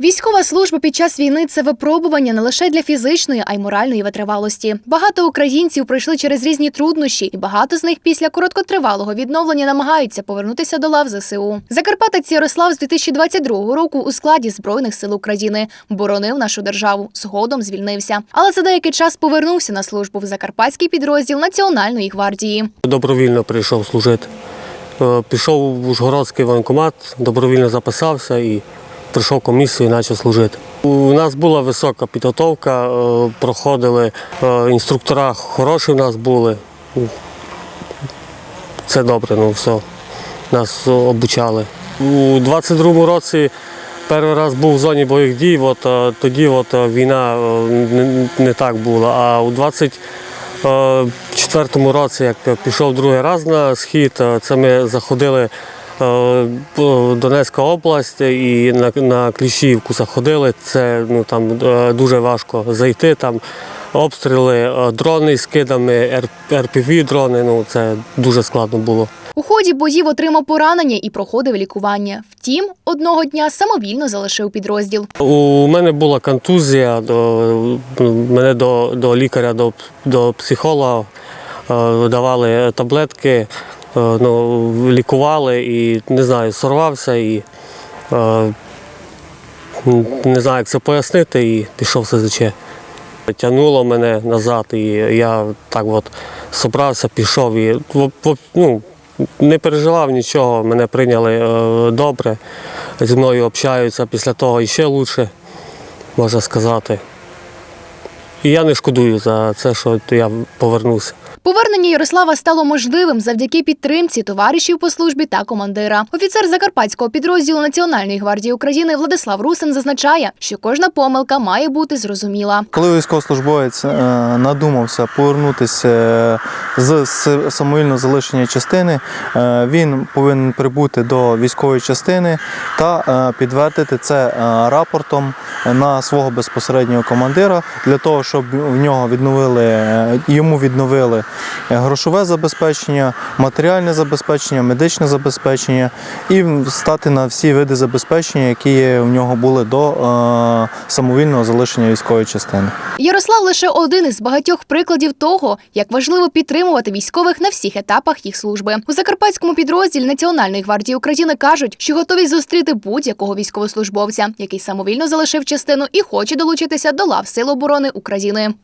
Військова служба під час війни це випробування не лише для фізичної, а й моральної витривалості. Багато українців пройшли через різні труднощі, і багато з них після короткотривалого відновлення намагаються повернутися до лав ЗСУ. Закарпатець Ярослав з 2022 року у складі збройних сил України боронив нашу державу. Згодом звільнився, але за деякий час повернувся на службу в закарпатський підрозділ Національної гвардії. Добровільно прийшов служити. Е, Пішов в Ужгородський воєнкомат, добровільно записався і прийшов комісію і почав служити. У нас була висока підготовка, е, проходили е, інструктора хороші в нас були. Це добре, ну все. Нас обучали. У 22-му році перший раз був в зоні бойових дій, от, е, тоді от, війна не, не так була. А у 20 Е, В четвертому році, як пішов другий раз на схід, це ми заходили Донецька область і на, на Кліщівку заходили. Це ну, там е, дуже важко зайти. Там обстріли, е, дрони з кидами, РПВ дрони. Ну, це дуже складно було. У ході боїв отримав поранення і проходив лікування. Втім, одного дня самовільно залишив підрозділ. У мене була контузія, до, мене до, до лікаря, до, до психолога е, давали таблетки, е, ну, лікували і не знаю, сорвався і е, не знаю, як це пояснити, і пішов СЗЧ. Тягнуло мене назад, і я так от собрався, пішов і ну, не переживав нічого, мене прийняли е, добре, зі мною общаються після того ще краще, можна сказати. І я не шкодую за це, що я повернувся. Повернення Ярослава стало можливим завдяки підтримці товаришів по службі та командира. Офіцер закарпатського підрозділу Національної гвардії України Владислав Русин зазначає, що кожна помилка має бути зрозуміла. Коли військовослужбовець е, надумався повернутися е, з с- самовільного залишення частини, е, він повинен прибути до військової частини та підтвердити це рапортом на свого безпосереднього командира для того, щоб в нього відновили йому відновили грошове забезпечення, матеріальне забезпечення, медичне забезпечення і стати на всі види забезпечення, які в нього були до е, самовільного залишення військової частини. Ярослав лише один із багатьох прикладів того, як важливо підтримувати військових на всіх етапах їх служби. У закарпатському підрозділі Національної гвардії України кажуть, що готові зустріти будь-якого військовослужбовця, який самовільно залишив частину і хоче долучитися до лав Сил оборони України.